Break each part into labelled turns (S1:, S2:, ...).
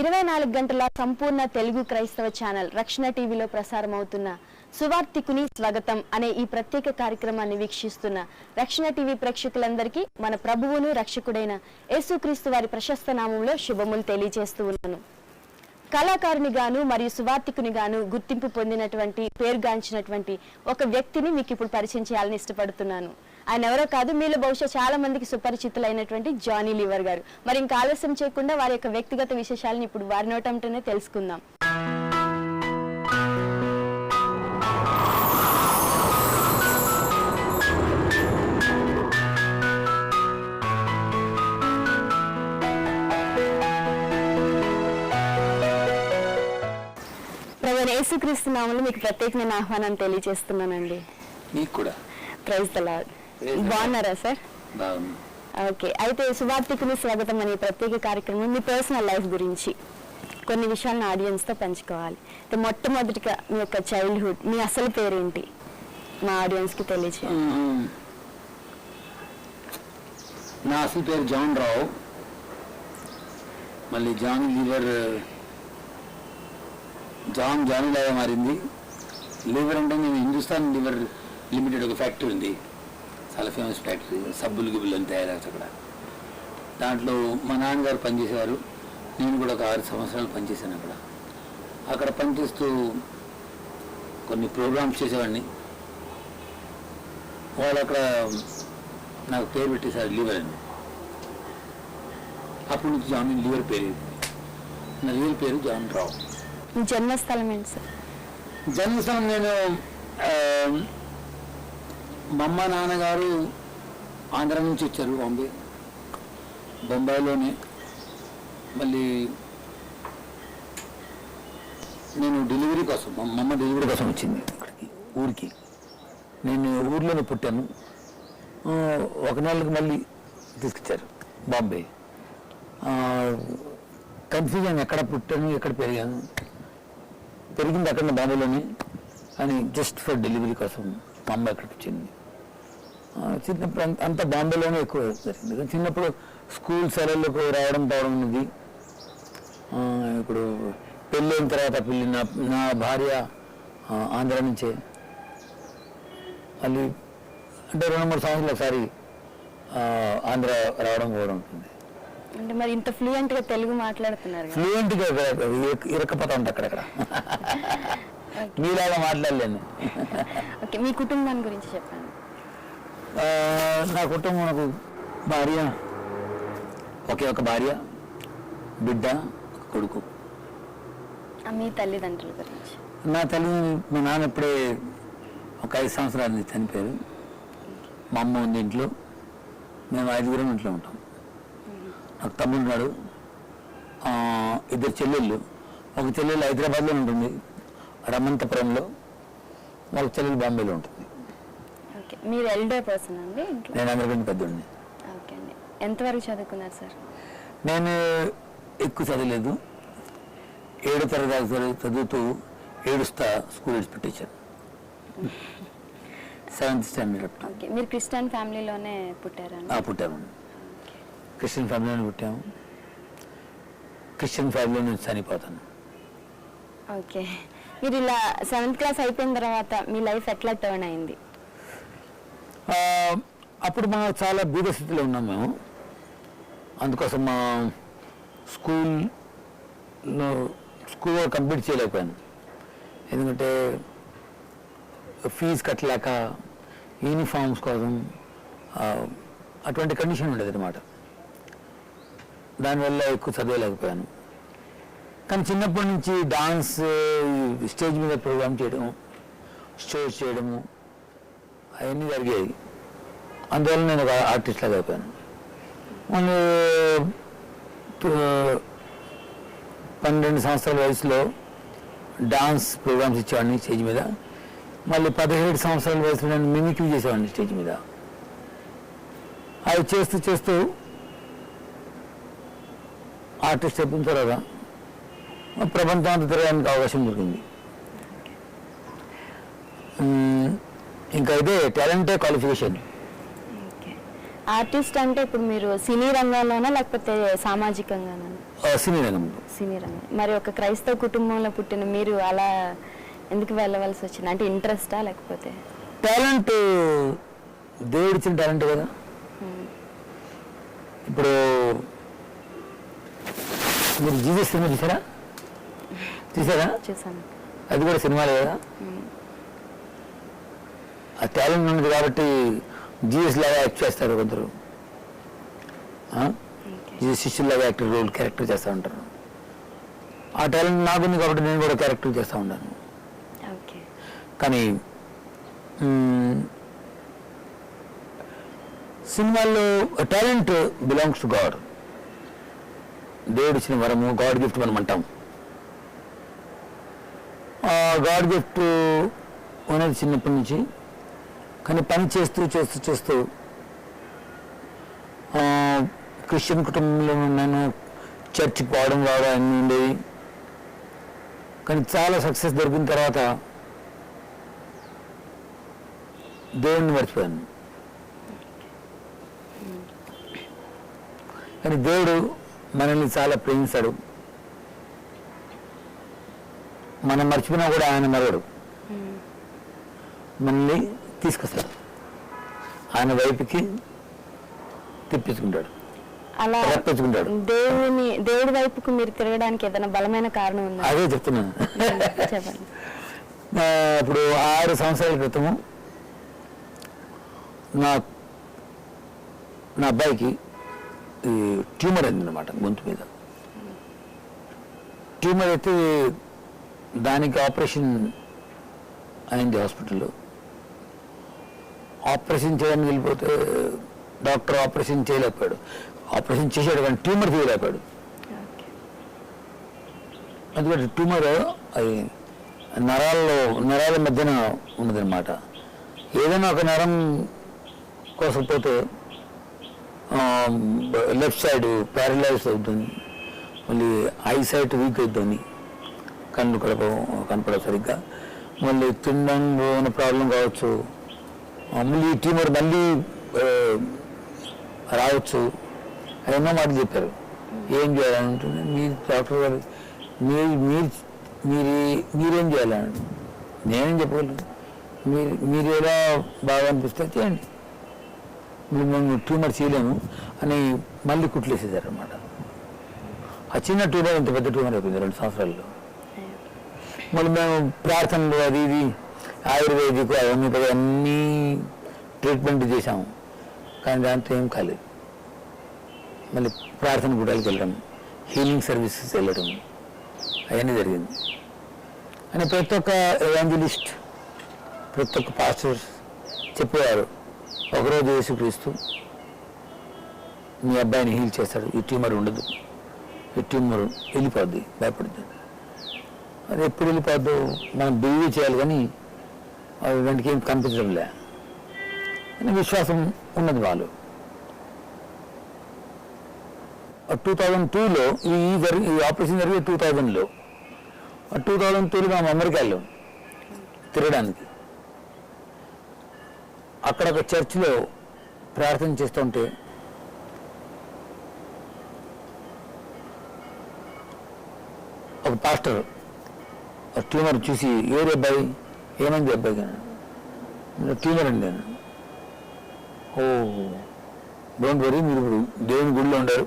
S1: ఇరవై నాలుగు గంటల సంపూర్ణ తెలుగు క్రైస్తవ ఛానల్ రక్షణ టీవీలో ప్రసారం అవుతున్న సువార్తికుని స్వాగతం అనే ఈ ప్రత్యేక కార్యక్రమాన్ని వీక్షిస్తున్న రక్షణ టీవీ ప్రేక్షకులందరికీ మన ప్రభువును రక్షకుడైన యేసుక్రీస్తు వారి ప్రశస్త నామంలో శుభములు తెలియజేస్తూ ఉన్నాను. కళాకారునిగాను మరియు సువార్థికునిగాను గుర్తింపు పొందినటువంటి పేరుగాంచినటువంటి ఒక వ్యక్తిని మీకు ఇప్పుడు పరిచయం చేయాలని ఇష్టపడుతున్నాను. ఆయన ఎవరో కాదు మీలో బహుశా చాలా మందికి సుపరిచితులైనటువంటి జానీ లివర్ గారు. మరి ఇంకా ఆలస్యం చేయకుండా వారి యొక్క వ్యక్తిగత విశేషాలను ఇప్పుడు వారి నోటంటేనే తెలుసుకుందాం. ప్రధాన యేసుక్రీస్తు నామంలో మీకు ప్రత్యేకమైన ఆహ్వానం తెలియజేస్తున్నానండి.
S2: నీకు కూడా.
S1: Praise the. బాగున్నారా సార్? ఓకే అయితే సువార్తికుని స్వాగతం అనే ప్రత్యేక కార్యక్రమం మీ పర్సనల్ లైఫ్ గురించి. కొన్ని విషయాలను ఆడియన్స్తో పంచుకోవాలి. మొట్టమొదటిగా మీ యొక్క చైల్డ్హుడ్ మీ అసలు పేరేంటి? మా ఆడియన్స్కి తెలియజేయండి.
S2: మ్మ్. నా అసలు పేరు జాన్ రావు. మళ్ళీ జాన్ లివర్ జాన్ జాన్ లాగా మారింది. లివర్ అంటే నేను హిందుస్థాన్ లివర్ లిమిటెడ్ ఒక ఫ్యాక్టరీ ఉంది. చాలా ఫేమస్ ఫ్యాక్టరీ సబ్బులు గిబ్బులు అని తయారవుతాయి అక్కడ. దాంట్లో మా నాన్నగారు పనిచేసేవారు. నేను కూడా ఒక ఆరు సంవత్సరాలు పనిచేశాను అక్కడ. అక్కడ పనిచేస్తూ కొన్ని ప్రోగ్రామ్స్ చేసేవాడిని. వాళ్ళు అక్కడ నాకు పేరు పెట్టేశారు లివర్ అని. అప్పటి నుంచి జాన్ లివర్ పేరు నా రియల్ పేరు జాన్ రావు.
S1: జన్మస్థలం ఏంటి సార్?
S2: జన్మస్థానం నేను మా అమ్మ నాన్నగారు ఆంధ్ర నుంచి వచ్చారు బాంబే. బొంబాయిలోనే. మళ్ళీ నేను డెలివరీ కోసం మా అమ్మ డెలివరీ కోసం వచ్చింది ఇక్కడికి ఊరికి. నేను ఊర్లోనే పుట్టాను. ఒక నెలకి మళ్ళీ తీసుకొచ్చారు బాంబే. కన్ఫ్యూజన్ ఎక్కడ పుట్టాను ఎక్కడ పెరిగాను. పెరిగింది అక్కడ బాంబేలోనే. అని జస్ట్ ఫర్ డెలివరీ కోసం మా అమ్మ అక్కడికి వచ్చింది. చిన్నప్పుడు అంత- అంతా బాంబేలోనే ఎక్కువ జరిగింది చిన్నప్పుడు స్కూల్ సెలవులకు రావడం పోవడం ఉన్నది ఇప్పుడు పెళ్ళైన తర్వాత పెళ్ళి నా నా భార్య ఆంధ్ర నుంచే. మళ్ళీ అంటే రెండు మూడు సంవత్సరాలు ఒకసారి ఆంధ్ర రావడం పోవడం ఉంటుంది
S1: అంటే మరి ఇంత ఫ్లూయెంట్గా తెలుగు మాట్లాడుతున్నారు కదా.
S2: ఫ్లూయెంట్గా ఇరకపోతా ఉంటా అక్కడక్కడ మీలాగా మాట్లాడలేను.
S1: ఓకే మీ కుటుంబాన్ని గురించి చెప్పండి.
S2: నా కుటుంబం నాకు భార్య. ఒకే ఒక భార్య బిడ్డ కొడుకు.
S1: మీ తల్లిదండ్రుల గురించి.
S2: నా తల్లి మా నాన్న ఇప్పుడే ఒక ఐదు సంవత్సరాల నుంచి చనిపోయారు మా అమ్మ ఉంది ఇంట్లో. మేము ఐదుగురం ఇంట్లో ఉంటాం. నాకు తమ్ముడు ఉన్నాడు. ఇద్దరు చెల్లెళ్ళు. ఒక చెల్లెలు హైదరాబాద్లో ఉంటుంది. రమంతపురంలో ఒక చెల్లెలు బాంబేలో ఉంటుంది.
S1: ఓకే. మీరు ఎల్డర్ పర్సన్ అండి
S2: నేను అందరికంటే పెద్దోడిని.
S1: ఓకే అండి. ఎంతవరకు చదువుకున్నారు సార్?
S2: నేను ఎక్కువ చదవలేదు. ఏడో తరగతి చదువు- చదువుతూ ఏడుస్తా స్కూల్ విడిచిపెట్టేశాను సెవెంత్ స్టాండర్డ్
S1: ఓకే. మీరు క్రిస్టియన్ ఫ్యామిలీలోనే పుట్టారండి
S2: ఆ పుట్టాము. క్రిస్టియన్ ఫ్యామిలీలో పుట్టాము. క్రిస్టియన్ ఫ్యామిలీలో నుంచి చనిపోతాను.
S1: ఓకే. మీరు ఇలా సెవెంత్ క్లాస్ అయిపోయిన తర్వాత మీ లైఫ్ ఎట్లా టర్న్ అయింది?
S2: అప్పుడు మా చాలా బీద స్థితిలో ఉన్నాం మేము. అందుకోసం మా స్కూల్లో స్కూల్ కంప్లీట్ చేయలేకపోయాను. ఎందుకంటే ఫీజు కట్టలేక యూనిఫామ్స్ కోసం అటువంటి కండిషన్ ఉండేది అనమాట దానివల్ల ఎక్కువ చదవలేకపోయాను కానీ చిన్నప్పటి నుంచి డాన్స్ స్టేజ్ మీద ప్రోగ్రామ్ చేయడం షోస్ చేయడము అవన్నీ జరిగాయి. అందువల్ల నేను ఒక ఆర్టిస్ట్ లాగా అయిపోయాను మళ్ళీ పన్నెండు సంవత్సరాల వయసులో డాన్స్ ప్రోగ్రామ్స్ ఇచ్చేవాడిని స్టేజ్ మీద. మళ్ళీ పదిహేడు సంవత్సరాల వయసులో నేను మిమిక్రీ చేసేవాడిని స్టేజ్ మీద. అవి చేస్తూ చేస్తూ ఆర్టిస్ట్ అయిపోయిన తర్వాత ప్రపంచం అంతా తిరగడానికి అవకాశం దొరికింది. ఇంకా ఇదే టాలెంటే క్వాలిఫికేషన్.
S1: ఆర్టిస్ట్ అంటే ఇప్పుడు మీరు సినీ రంగంలోనా లేకపోతే సామాజికంగానా?
S2: సినీ రంగంలో.
S1: సినీ రంగం. మరి ఒక క్రైస్తవ కుటుంబంలో పుట్టిన మీరు అలా ఎందుకు వెళ్ళవలసి వచ్చింది? అంటే ఇంట్రెస్టా లేకపోతే?
S2: టాలెంట్ దేవుడిచ్చిన టాలెంట్ కదా. ఇప్పుడు మీరు జీసస్ సినిమా చూసారా? చూసారా?
S1: చూసాను.
S2: అది కూడా సినిమాలే కదా. ఆ టాలెంట్ ఉన్నది కాబట్టి జీసస్ లాగా యాక్ట్ చేస్తారు కొందరు. ఆ? జీసస్ శిష్యులాగా యాక్టర్ రోల్ క్యారెక్టర్ చేస్తూ ఉంటారు. ఆ టాలెంట్ నాకుంది కాబట్టి నేను కూడా క్యారెక్టర్ చేస్తూ ఉంటాను. కానీ సినిమాల్లో టాలెంట్ బిలాంగ్స్ టు గాడ్ దేవుడు ఇచ్చిన వరము గాడ్ గిఫ్ట్ మనం అంటాం. గాడ్ గిఫ్ట్ ఉన్నది చిన్నప్పటి నుంచి కానీ పని చేస్తూ చేస్తూ చేస్తూ క్రిస్టియన్ కుటుంబంలో నేను చర్చికి పోవడం రావడం అన్నీ ఉండేవి. కానీ చాలా సక్సెస్ దొరికిన తర్వాత దేవుణ్ణి మర్చిపోయాను. కానీ దేవుడు మనల్ని చాలా ప్రేమిస్తాడు. మనం మర్చిపోయినా కూడా ఆయన మరవడు. Hmm. మనల్ని తీసుకొస్తాడు. ఆయన వైపుకి తిప్పించుకుంటాడు.
S1: అలా దేవుని దేవుడి వైపుకు మీరు తిరగడానికి ఏదైనా బలమైన కారణం ఉందా?
S2: అదే చెప్తున్నాను
S1: చెప్పండి.
S2: ఇప్పుడు ఆరు సంవత్సరాల క్రితము నా నా అబ్బాయికి ట్యూమర్ అయిందనమాట గొంతు మీద. ట్యూమర్ అయితే దానికి ఆపరేషన్ అయింది హాస్పిటల్లో. ఆపరేషన్ చేయడానికి వెళ్ళిపోతే డాక్టర్ ఆపరేషన్ చేయలేకపోయాడు. ఆపరేషన్ చేశాడు కానీ ట్యూమర్ తీయలేకపోయాడు. ఎందుకంటే ట్యూమర్ అది నరాల్లో నరాల మధ్యన ఉన్నదనమాట ఏదైనా ఒక నరం కోసం పోతే లెఫ్ట్ సైడ్ ప్యారలైజ్ అవుతుంది. మళ్ళీ ఐ సైట్ వీక్ అవుతుంది. కన్ను కడప కనపడ సరిగ్గా. మళ్ళీ తినడంలో ఉన్న ప్రాబ్లం కావచ్చు. మళ్ళీ ట్యూమర్ మళ్ళీ రావచ్చు ఎన్నో మాటలు చెప్పారు. ఏం చేయాలంటుంది మీరు డాక్టర్ గారు మీరు మీరు మీరు మీరేం చేయాలని? నేనేం చెప్పగలను? మీరు మీరు ఎలా బాగా అనిపిస్తే చేయండి. మేము ట్యూమర్ చేయలేము అని మళ్ళీ కుట్లేసేసారు అనమాట ఆ చిన్న ట్యూమర్ ఇంత పెద్ద ట్యూమర్ అయిపోయింది రెండు సంవత్సరాల్లో. మళ్ళీ మేము ప్రార్థనలు అది ఇది ఆయుర్వేదిక్ హోమియోపతి అన్నీ ట్రీట్మెంట్ చేశాము. కానీ దాంతో ఏం కాలేదు. మళ్ళీ ప్రార్థన గుడాలకు వెళ్ళడం హీలింగ్ సర్వీసెస్ వెళ్ళడం అవన్నీ జరిగింది. అని ప్రతి ఒక్క ఎవాంజలిస్ట్ ప్రతి ఒక్క పాస్టర్స్ చెప్పేవారు. ఒకరోజు యేసుక్రీస్తు మీ అబ్బాయిని హీల్ చేస్తాడు. ఈ ట్యూమర్ ఉండదు. ఈ ట్యూమర్ వెళ్ళిపోద్ది. భయపడుతుంది అది ఎప్పుడు వెళ్ళిపోద్దు మనం బిహేవ్ చేయాలి కానీ దానికి ఏం కనిపించడం లే అని విశ్వాసం ఉన్నది వాళ్ళు. టూ థౌజండ్ టూలో ఈ ఈ జరిగి ఈ ఆపరేషన్ జరిగి టూ థౌజండ్లో టూ థౌజండ్ టూలో మేము అమెరికా వెళ్ళాం తిరగడానికి. అక్కడ ఒక చర్చిలో ప్రార్థన చేస్తుంటే ఒక పాస్టర్ ట్యూమర్ చూసి ఏరే అబ్బాయి ఏమైంది అబ్బాయి ట్యూమర్ అండి నేను ఓ డోంట్ వరీ మీరు ఇప్పుడు దేవుని గుడిలో ఉండారు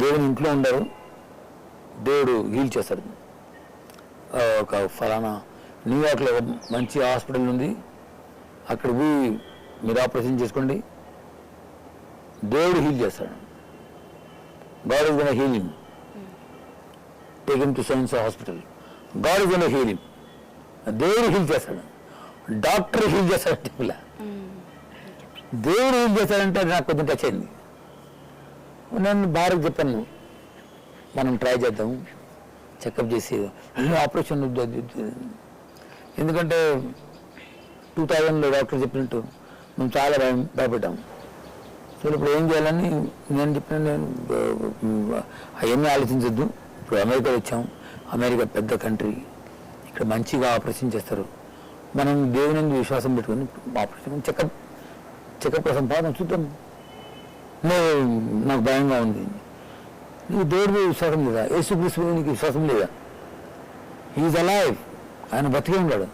S2: దేవుని ఇంట్లో ఉండరు దేవుడు హీల్ చేస్తాడు. ఒక ఫలానా న్యూయార్క్లో ఒక మంచి హాస్పిటల్ ఉంది. అక్కడ పోయి మీరు ఆపరేషన్ చేసుకోండి. దేవుడు హీల్ చేస్తాడు. God is gone healing take him to science hospital God is అనే హీలింగ్ దేవుడు హీల్ చేస్తాడు. డాక్టర్ హీల్ చేస్తాడు ఇలా దేవుడు హీల్ చేస్తాడంటే అది నాకు కొంచెం టచ్ అయింది. నేను భార్యకు చెప్పాను మనం ట్రై చేద్దాం చెకప్ చేసి ఆపరేషన్ వద్దు, ఎందుకంటే టూ థౌజండ్లో డాక్టర్ చెప్పినట్టు మేము చాలా భయం భయపడ్డాం. సో ఇప్పుడు ఏం చేయాలని నేను చెప్పిన నేను అవన్నీ ఆలోచించద్దు. ఇప్పుడు అమెరికా వచ్చాము అమెరికా పెద్ద కంట్రీ. ఇక్కడ మంచిగా ఆపరేషన్ చేస్తారు. మనం దేవుని విశ్వాసం పెట్టుకుని ఆపరేషన్ చెకప్ చెకప్ కోసం పోదాం చూద్దాం నేను నాకు భయంగా ఉంది. నీకు దేవుడి మీద విశ్వాసం లేదా? యేసు క్రీస్తు మీద నీకు విశ్వాసం లేదా? ఈజ్ అలైవ్ ఆయన బతికే ఉన్నాడు.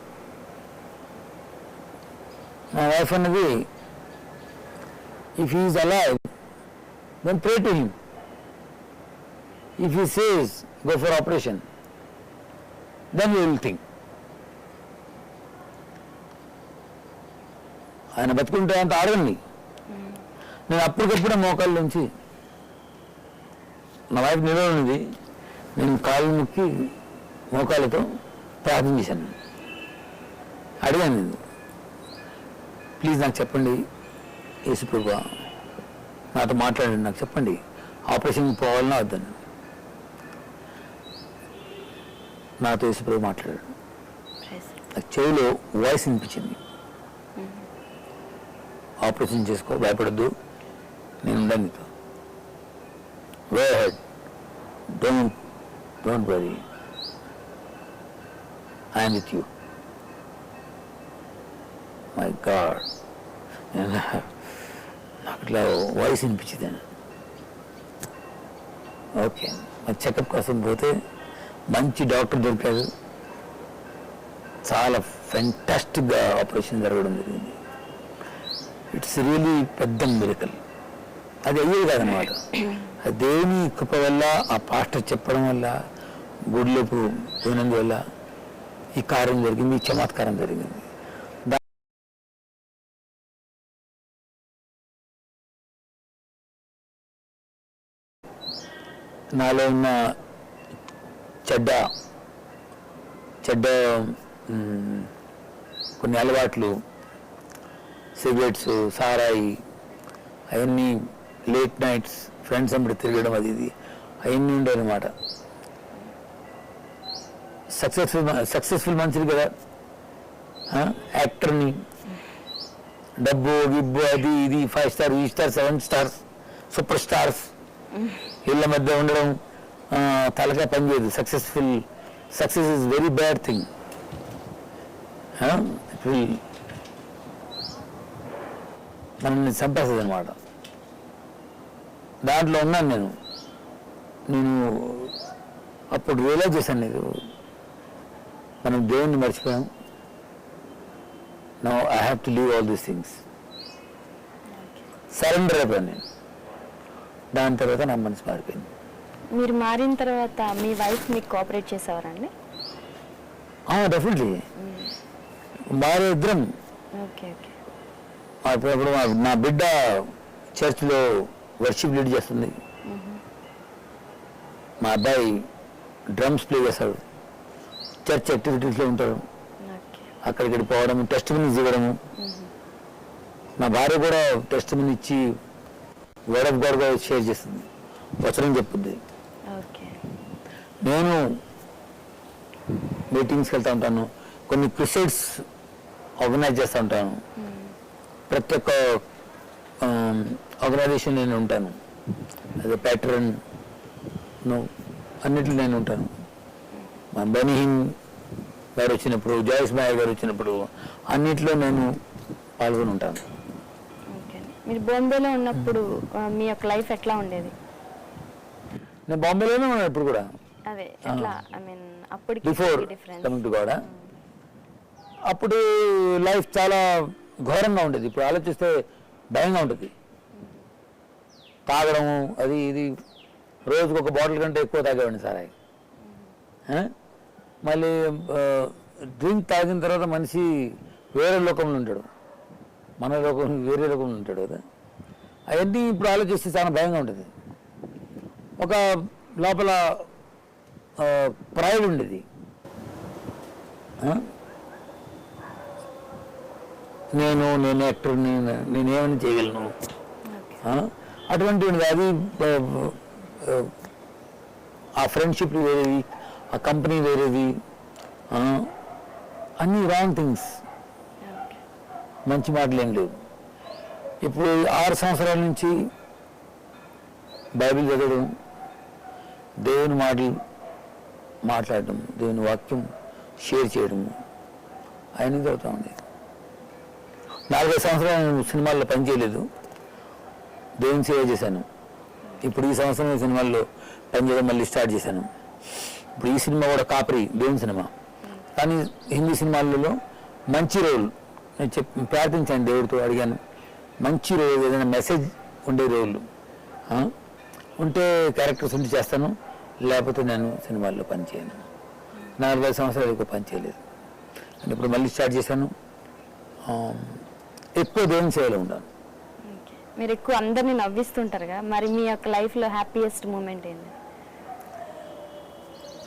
S2: నా వైఫ్ అన్నది if is alive then pray to him if he says go for operation then you will think ఆయన బతుకుంటే అంత ఆడగండి. నేను అప్పటికప్పుడే మోకాళ్ళ నుంచి నా వైఫ్ నిలవనిది నేను కాళ్ళు ముక్కి మోకాళ్ళతో ప్రార్థన చేశాను. అడిగాను నేను ప్లీజ్ నాకు చెప్పండి యేసుప్రభు నాతో మాట్లాడండి నాకు చెప్పండి. ఆపరేషన్కి పోవాలన్నా వద్దని నాతో యేసుప్రభు మాట్లాడాడు. నాకు చెవిలో వాయిస్ వినిపించింది. ఆపరేషన్ చేసుకో భయపడద్దు. నేను ఉండాలి నీతో. Way head don't don't worry I'm with you my God నాకు ఇట్లా వాయిస్ వినిపించింది. ఓకే చెకప్ కోసం పోతే మంచి డాక్టర్ దొరికారు. చాలా ఫెంటాస్టిక్గా ఆపరేషన్ జరగడం జరిగింది. ఇట్స్ రియలీ పెద్ద మిరకల్ అది అయ్యేది కాదనమాట అది దేవుని కృప వల్ల ఆ పాస్టర్ చెప్పడం వల్ల గుడిలోపు పోయినందువల్ల ఈ కార్యం జరిగింది ఈ చమత్కారం జరిగింది. నాలో ఉన్న చెడ్డ చెడ్డ కొన్ని అలవాట్లు సిగరెట్స్ సారాయి అవన్నీ లేట్ నైట్స్ ఫ్రెండ్స్ అప్పుడు తిరగడం అది ఇది అవన్నీ ఉండే అనమాట సక్సెస్ఫుల్ సక్సెస్ఫుల్ మనుషులు కదా? యాక్టర్ని. డబ్బు గిబ్బు అది ఇది ఫైవ్ స్టార్ ఈ star seven stars super stars ఇళ్ళ మధ్య ఉండడం తలకాయ పనిచేయదు successful success is very bad thing మనల్ని చంపేస్తుంది అనమాట దాంట్లో ఉన్నాను నేను. నేను అప్పుడు రియలైజ్ చేశాను నేను. మనం దేవుణ్ణి మర్చిపోయాం. No I have to leave all these things surrender అయిపోయాను నేను. దాని తర్వాత నా మనసు మారిపోయింది.
S1: మీరు మారిన తర్వాత మీ వైఫ్ మీకు కోఆపరేట్ చేసేవారండి
S2: డెఫినెట్లీ భార్య ఇద్దరం.
S1: ఓకే ఓకే
S2: అప్పుడప్పుడు మా బిడ్డ చర్చ్లో వర్షిప్ లీడ్ చేస్తుంది. మా అబ్బాయి డ్రమ్స్ ప్లే చేస్తాడు. చర్చ్ యాక్టివిటీస్లో ఉంటాడు
S1: ఓకే
S2: అక్కడికి పోవడం టెస్ట్ మినిట్స్ ఇవ్వడము. మా భార్య కూడా టెస్ట్ మిన్ ఇచ్చి వర్డ్ ఆఫ్ గాడ్ కూడా షేర్ చేస్తుంది. వచనం చెప్పుద్ది. నేను మీటింగ్స్కి వెళ్తా ఉంటాను. కొన్ని క్రిసైడ్స్ ఆర్గనైజ్ చేస్తూ ఉంటాను. ప్రతి ఒక్క ఆర్గనైజేషన్ నేను ఉంటాను. అదే ప్యాటర్న్ అన్నిట్లో నేను ఉంటాను. మా బెనిహిన్ గారు వచ్చినప్పుడు జాయిస్ మాయ గారు వచ్చినప్పుడు అన్నిట్లో నేను పాల్గొని ఉంటాను.
S1: మీరు బాంబేలో ఉన్నప్పుడు మీ యొక్క లైఫ్ ఎట్లా ఉండేది?
S2: నేను బాంబేలోనే ఉన్నాను ఇప్పుడు కూడా.
S1: అదే ఎట్లా? ఐ మీన్ అప్పటికి
S2: before
S1: difference
S2: coming to God అప్పుడు లైఫ్ చాలా ఘోరంగా ఉండేది. ఇప్పుడు ఆలోచిస్తే భయంగా ఉంటుంది. తాగడము అది ఇది రోజుకు ఒక బాటిల్ కంటే ఎక్కువ తాగేవాడిని సారాయి ఆ? మళ్ళీ డ్రింక్ తాగిన తర్వాత మనిషి వేరే లోకంలో ఉంటాడు. మన లోకం వేరే లోకంలో ఉంటాడు కదా. అవన్నీ ఇప్పుడు ఆలోచిస్తే చాలా భయంగా ఉంటుంది. ఒక లోపల ప్రైడ్ ఉండేది? నేను నేను యాక్టర్ని నేనేమని చేయగలను? అటువంటి. అది ఆ, ఫ్రెండ్షిప్ వేరేది ఆ కంపెనీ వేరేది? అన్నీ రాంగ్ థింగ్స్ మంచి మాటలు ఏం లేవు ఇప్పుడు ఆరు సంవత్సరాల నుంచి బైబిల్ చదవడం దేవుని మాటలు మాట్లాడడం దేవుని వాక్యం షేర్ చేయడం ఆయన చదువుతా ఉంది. నాలుగైదు సంవత్సరాలు నేను సినిమాల్లో పనిచేయలేదు దేవుని సేవ చేశాను. ఇప్పుడు ఈ సంవత్సరం ఈ సినిమాల్లో పనిచేయడం మళ్ళీ స్టార్ట్ చేశాను. ఇప్పుడు ఈ సినిమా కూడా కాపరి దేవుని సినిమా. కానీ హిందీ సినిమాలలో మంచి రోల్ నేను చెప్ ప్రార్థించాను దేవుడితో అడిగాను మంచి రోల్ ఏదైనా మెసేజ్ ఉండే రోల్ ఉంటే క్యారెక్టర్స్ ఉండి చేస్తాను. లేకపోతే నేను సినిమాల్లో పని చేయను. నలభై సంవత్సరాలు ఎక్కువ పని చేయలేదు. అంటే ఇప్పుడు మళ్ళీ స్టార్ట్ చేశాను. ఎక్కువ దేవుని సేవలో ఉన్నాను.
S1: మీరు ఎక్కువ అందరినీ నవ్విస్తుంటారు కదా మరి మీ యొక్క లైఫ్లో హ్యాపీయెస్ట్ మూమెంట్ ఏంటి?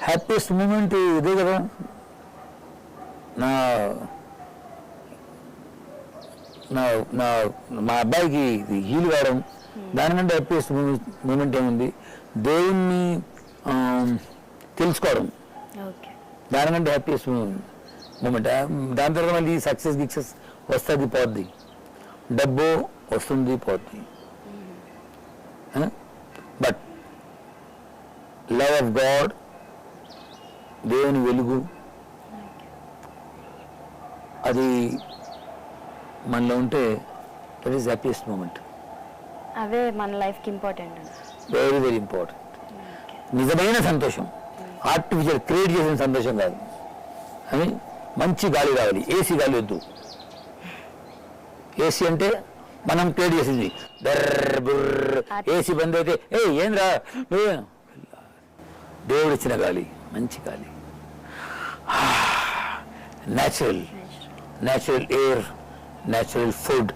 S2: హ్యాపీయెస్ట్ మూమెంట్ ఇదే కదా. నా నా నా మా అబ్బాయికి ఇది హీల్ కావడం. దానికంటే హ్యాపీయెస్ట్ మూమెంట్ ఏముంది? దేవుణ్ణి తెలుసుకోవడం. దానికంటే హ్యాపీయెస్ట్ మూమెంట్ దాని తర్వాత మళ్ళీ సక్సెస్ గిక్సెస్ వస్తుంది పోద్ది. డబ్బు వస్తుంది పోద్ది. బట్ లవ్ ఆఫ్ గాడ్ దేవుని వెలుగు అది మనలో ఉంటే దట్ ఈస్ హ్యాపీయెస్ట్ మూమెంట్
S1: అవే మన లైఫ్కి ఇంపార్టెంట్
S2: వెరీ వెరీ ఇంపార్టెంట్ నిజమైన సంతోషం. ఆర్టిఫిషియల్ క్రియేట్ చేసిన సంతోషం కాదు. అని మంచి గాలి రావాలి. ఏసీ గాలి వద్దు. ఏసీ అంటే మనం క్రియేట్ చేసింది. బర్ర బుర్ర. ఏసీ బంద్ అయితే ఏ ఏం రా నువ్వే దేవుడు ఇచ్చిన గాలి మంచి గాలి. Natural natural air, natural food.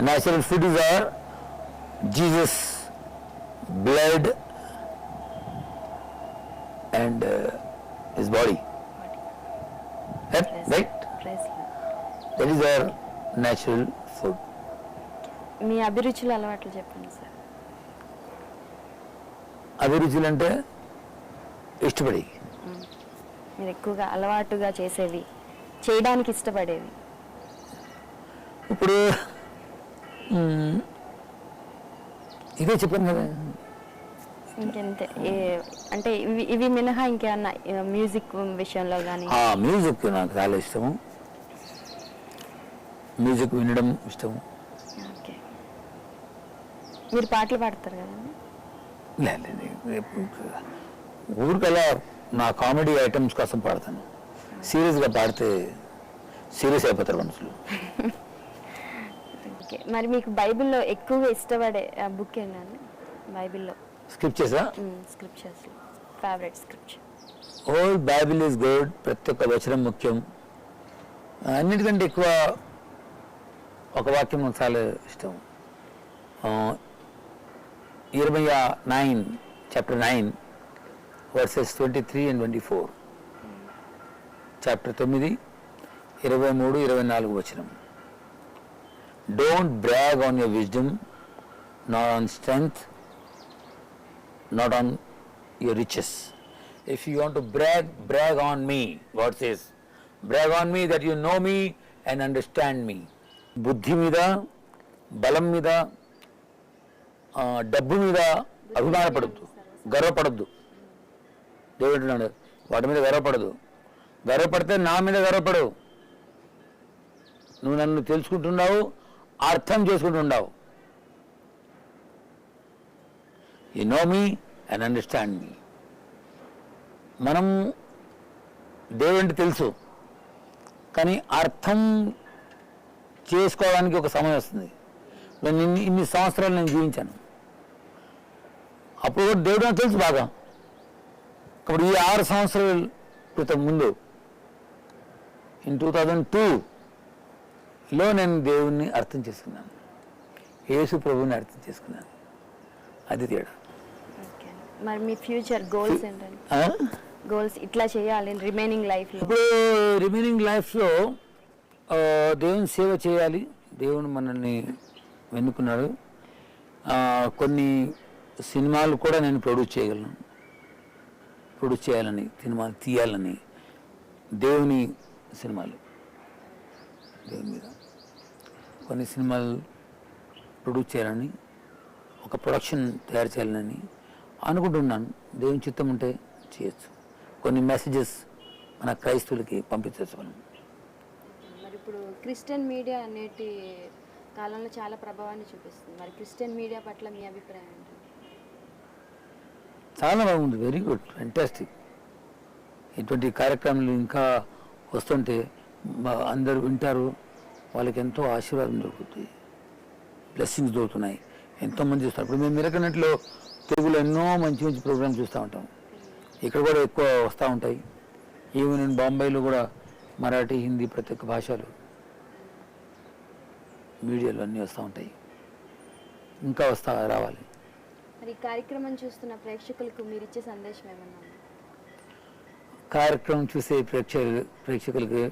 S2: Natural is our Jesus blood and uh, his body. Right? right? That is our natural food.
S1: మీ అభిరుచులు అలవాట్లు చెప్పండి సార్
S2: అభిరుచులు అంటే ఇష్టపడి
S1: మీరు ఎక్కువగా అలవాటుగా చేసేవి చేయడానికి ఇష్టపడేవి
S2: ఇప్పుడు ఇదే చెప్పాను కదా.
S1: ఇంకెంతే? అంటే ఇవి ఇవి మినహా ఇంకేమన్నా మ్యూజిక్ విషయంలో కానీ
S2: మ్యూజిక్ నాకు చాలా ఇష్టము. మ్యూజిక్ వినడం ఇష్టము.
S1: ఓకే. మీరు పాటలు పాడతారు కదండి
S2: లేదు ఊరికలా నా కామెడీ ఐటమ్స్ కోసం పాడతాను. సీరియస్గా పాడితే సీరియస్ అయిపోతారు మనుషులు.
S1: ఓకే. మరి మీకు బైబిల్లో ఎక్కువగా ఇష్టపడే బుక్ ఏంటండి? బైబిల్లో.
S2: స్క్రిప్చర్సా
S1: స్క్రిప్చర్స్లో favourite scripture
S2: whole Bible is good ప్రతి ఒక్క వచనం ముఖ్యం. అన్నిటికంటే ఎక్కువ ఒక వాక్యం చాలా ఇష్టం. ఇరవై nine chapter nine verses twenty three and twenty four chapter తొమ్మిది ఇరవై మూడు ఇరవై నాలుగు వచనం. Don't brag on your wisdom not on strength not on your riches. If you want to brag, brag on me, God says. Brag on me that you know me and understand me. బుద్ధి మీద బలం మీద డబ్బు మీద అభిమానపడద్దు గర్వపడద్దు దేవుడు అంటున్నాడు వాటి మీద గర్వపడదు గర్వపడితే నా మీద గర్వపడవు నువ్వు నన్ను తెలుసుకుంటున్నావు అర్థం చేసుకుంటున్నావు you know me and understand me మనం దేవుడంటే తెలుసు కానీ అర్థం చేసుకోవడానికి ఒక సమయం వస్తుంది. నేను ఇన్ని ఇన్ని సంవత్సరాలు నేను జీవించాను. అప్పుడు కూడా దేవుడు నాకు తెలుసు బాగా. ఇప్పుడు ఈ ఆరు సంవత్సరాల క్రితం ముందు ఇన్ టూ థౌజండ్ టూలో నేను దేవుణ్ణి అర్థం చేసుకున్నాను. యేసు ప్రభువుని అర్థం చేసుకున్నాను. అది తేడా.
S1: మరి మీ ఫ్యూచర్ గోల్స్ ఏంటండి? గోల్స్ ఇట్లా చేయాలి రిమైనింగ్ లైఫ్లో
S2: ఇప్పుడు రిమైనింగ్ లైఫ్లో దేవుని సేవ చేయాలి. దేవుని మనల్ని వెన్నుకున్నాడు. కొన్ని సినిమాలు కూడా నేను ప్రొడ్యూస్ చేయగలను. ప్రొడ్యూస్ చేయాలని సినిమాలు తీయాలని దేవుని సినిమాలు. దేవుని మీద. కొన్ని సినిమాలు ప్రొడ్యూస్ చేయాలని ఒక ప్రొడక్షన్ తయారు చేయాలని అనుకుంటున్నాను. దేవుని చిత్తం ఉంటే చేయొచ్చు. కొన్ని మెసేజెస్ మన క్రైస్తవులకి పంపించవచ్చు మనం
S1: మరి ఇప్పుడు క్రిస్టియన్ మీడియా నేటి కాలంలో చాలా ప్రభావాన్ని చూపిస్తుంది. మరి క్రిస్టియన్ మీడియా పట్ల మీ అభిప్రాయం ఏంటి?
S2: చాలా బాగుంది. వెరీ గుడ్ ఫెంటాస్టిక్ ఇటువంటి కార్యక్రమాలు ఇంకా వస్తుంటే అందరూ వింటారు. వాళ్ళకి ఎంతో ఆశీర్వాదం దొరుకుతుంది. బ్లెస్సింగ్స్ దొరుకుతున్నాయి. ఎంతోమంది చూస్తారు. ఇప్పుడు మేము మిరకనట్లో తెలుగులో ఎన్నో మంచి మంచి ప్రోగ్రామ్స్ చూస్తూ ఉంటాం. ఇక్కడ కూడా ఎక్కువ వస్తూ ఉంటాయి. ఈవెన్ ఇన్ బాంబేలో కూడా మరాఠీ హిందీ ప్రతి ఒక్క భాషలు మీడియాలో అన్నీ వస్తూ ఉంటాయి. ఇంకా వస్తా రావాలి.
S1: మరి కార్యక్రమం చూస్తున్న ప్రేక్షకులకు మీరు ఇచ్చే సందేశం ఏమన్నా?
S2: కార్యక్రమం చూసే ప్రేక్షకులు ప్రేక్షకులకి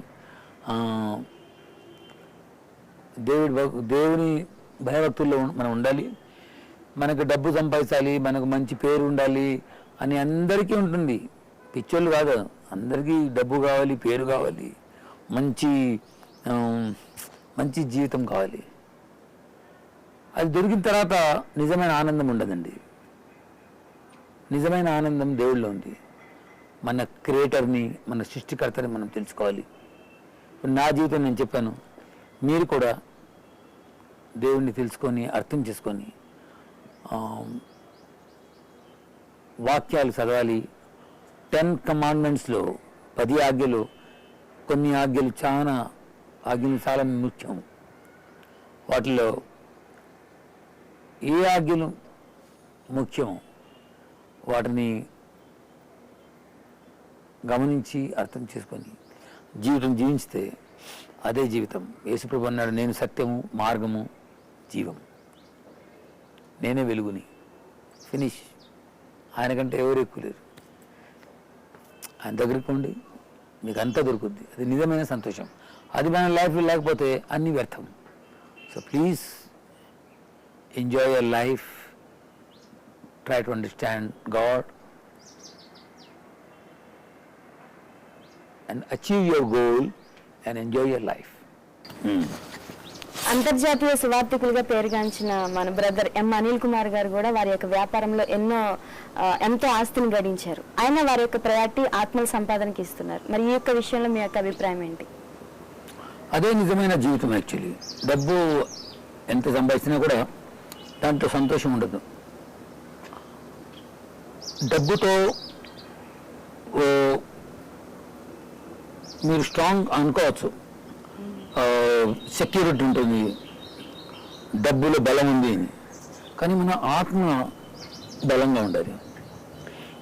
S2: దేవుడి దేవుని భయభక్తుల్లో మనం ఉండాలి. మనకు డబ్బు సంపాదించాలి మనకు మంచి పేరు ఉండాలి అని అందరికీ ఉంటుంది. పిచ్చోళ్ళు కాదు అందరికీ డబ్బు కావాలి పేరు కావాలి మంచి మంచి జీవితం కావాలి. అది దొరికిన తర్వాత నిజమైన ఆనందం ఉండదండి. నిజమైన ఆనందం దేవుళ్ళో ఉంది. మన క్రియేటర్ని మన సృష్టికర్తని మనం తెలుసుకోవాలి. ఇప్పుడు నా జీవితం నేను చెప్పాను. మీరు కూడా దేవుణ్ణి తెలుసుకొని అర్థం చేసుకొని వాక్యాలు చదవాలి. టెన్ కమాండ్మెంట్స్లో పది ఆజ్ఞలు కొన్ని ఆజ్ఞలు చాలా ఆజ్ఞలు చాలా ముఖ్యం వాటిలో ఏ ఆజ్ఞలు ముఖ్యం వాటిని గమనించి అర్థం చేసుకొని జీవితం జీవించితే అదే జీవితం. యేసుప్రభు అన్నాడు నేను సత్యము మార్గము జీవం. నేనే వెలుగుని. ఫినిష్. ఆయన కంటే ఎవరు ఎక్కువ లేరు. ఆయన దగ్గరికి ఉండి మీకు అంతా దొరుకుద్ది. అది నిజమైన సంతోషం. అది మన లైఫ్లో లేకపోతే అన్నీ వ్యర్థం. So please enjoy your life try to understand God and achieve your goal and enjoy your life. Hmm.
S1: అంతర్జాతీయ సువార్థికులుగా పేరుగాంచిన మన బ్రదర్ ఎం అనిల్ కుమార్ గారు కూడా వారి యొక్క వ్యాపారంలో ఎన్నో ఎంతో ఆస్తిని గడించారు. ఆయన వారి యొక్క ప్రయారిటీ ఆత్మల సంపాదనకి ఇస్తున్నారు. మరి ఈ యొక్క విషయంలో మీ యొక్క అభిప్రాయం ఏంటి?
S2: అదే నిజమైన జీవితం యాక్చువల్లీ. డబ్బు ఎంత సంపాదించినా కూడా దాంట్లో సంతోషం ఉండదు. డబ్బుతో ఓ, మీరు స్ట్రాంగ్ అనుకోవచ్చు. సెక్యూరిటీ ఉంటుంది. డబ్బులో బలం ఉంది అని. కానీ మన ఆత్మ బలంగా ఉండాలి.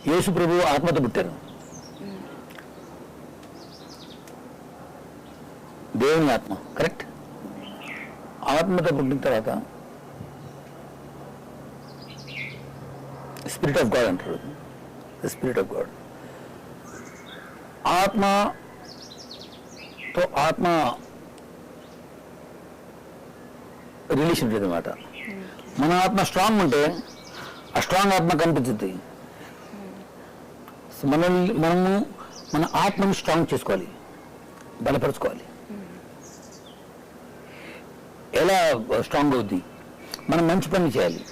S2: యేసు ప్రభు ఆత్మతో పుట్టారు. దేవుని ఆత్మ కరెక్ట్ ఆత్మతో పుట్టిన తర్వాత స్పిరిట్ ఆఫ్ గాడ్ అంటారు. ద స్పిరిట్ ఆఫ్ గాడ్ ఆత్మతో ఆత్మ రిలేషన్ ఉంటుంది అనమాట మన ఆత్మ స్ట్రాంగ్ ఉంటే ఆ స్ట్రాంగ్ ఆత్మ కనిపించుద్ది. మనల్ని మనము మన ఆత్మను స్ట్రాంగ్ చేసుకోవాలి. బలపరచుకోవాలి. ఎలా స్ట్రాంగ్ అవుద్ది? మనం మంచి పని చేయాలి.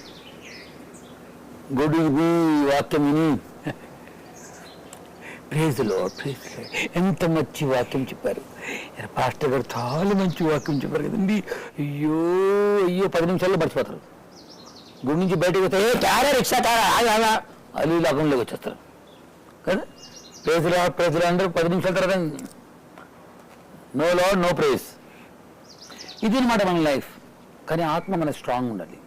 S2: గుడి వాక్యం విని ప్రేజులో ప్రేజ్ ఎంత మంచి వాక్యం చెప్పారు. పాస్టర్ గారు చాలా మంచి వాక్యం చెప్పారు కదండి. అయ్యో అయ్యో పది నిమిషాల్లో మర్చిపోతారు. గుడి నుంచి బయటకు వస్తే "ఏ, తారా రిక్షా తారా ఆగా అల్లు లోకంలోకి వచ్చేస్తారు. కదా? ప్రేజులో ప్రేజులో అందరూ పది నిమిషాల తర్వాత నో లో నో ప్రేజ్. ఇది అనమాట మన లైఫ్. కానీ ఆత్మ మన స్ట్రాంగ్ ఉండాలి.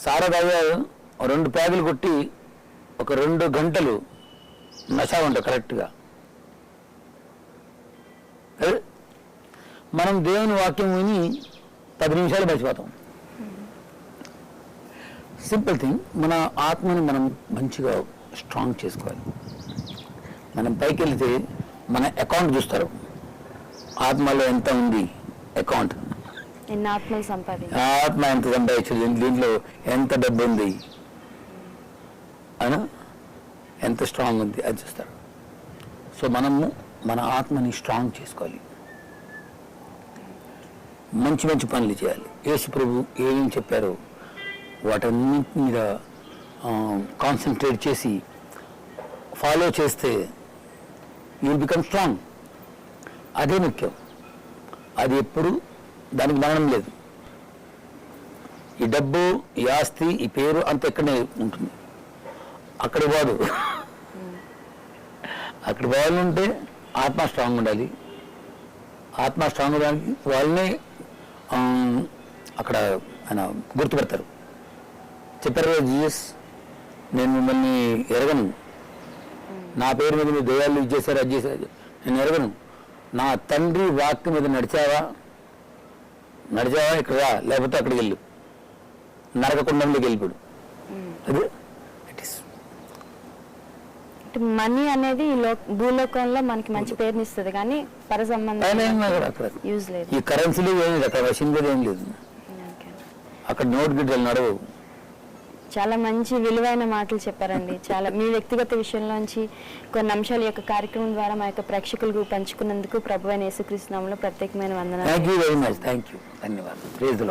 S2: సారా గారు రెండు ప్యాగులు కొట్టి ఒక రెండు గంటలు నశా ఉంటాయి కరెక్ట్గా? మనం దేవుని వాక్యం విని పది నిమిషాలు మర్చిపోతాం సింపుల్ థింగ్ మన ఆత్మని మనం మంచిగా స్ట్రాంగ్ చేసుకోవాలి. మనం పైకి వెళ్తే మన అకౌంట్ చూస్తారు. ఆత్మలో ఎంత ఉంది అకౌంట్
S1: సంపాదించి
S2: ఆత్మ ఎంత సంపాదించింది దీంట్లో ఎంత డబ్బు ఉంది? అను ఎంత స్ట్రాంగ్ ఉంది అది చూస్తారు. సో మనము మన ఆత్మని స్ట్రాంగ్ చేసుకోవాలి. మంచి మంచి పనులు చేయాలి. యేసు ప్రభు ఏమేమి చెప్పారో వాటన్నిటి మీద కాన్సన్ట్రేట్ చేసి ఫాలో చేస్తే యూ విల్ బికమ్ స్ట్రాంగ్ అదే ముఖ్యం. అది ఎప్పుడు దానికి మరణం లేదు. ఈ డబ్బు ఈ ఆస్తి ఈ పేరు అంత ఎక్కడనే ఉంటుంది. అక్కడ వాడు అక్కడ పోవాలంటే ఆత్మ స్ట్రాంగ్ ఉండాలి ఆత్మ స్ట్రాంగ్ ఉండడానికి వాళ్ళనే అక్కడ ఆయన గుర్తుపెడతారు. చెప్పారు కదా జీఎస్ నేను మిమ్మల్ని ఎరగను. నా పేరు మీద మీరు దయాలు ఇది చేశారు అది చేశారు నేను ఎరగను. నా తండ్రి వాక్యం మీద నడిచావా? నడిచావా? ఇక్కడ రా. లేకపోతే అక్కడికి వెళ్ళు. నరకకుండంలోకి వెళ్ళిపోడు. అదే
S1: మనీ అనేది ఈ భూలోకంలో మనకి మంచి పేరునిస్తుంది. కానీ పర సంబంధం యూజ్ లేదు.
S2: ఈ కరెన్సీలో ఏం లేదు. అక్కడ మషిన్ కూడా ఏం లేదు.
S1: ఓకే.
S2: అక్కడ నోట్ గిడ్డలు నడవు.
S1: చాలా మంచి విలువైన మాటలు చెప్పారండి. చాలా మీ వ్యక్తిగత విషయంలోంచి కొన్ని అంశాల యొక్క కార్యక్రమం ద్వారా మా యొక్క ప్రేక్షకులకు పంచుకున్నందుకు ప్రభు అయిన యేసుక్రీస్తు నామములో ప్రత్యేకమైన వందనాలు.
S2: Thank you very much thank you ధన్యవాదాలు. ప్రేజ్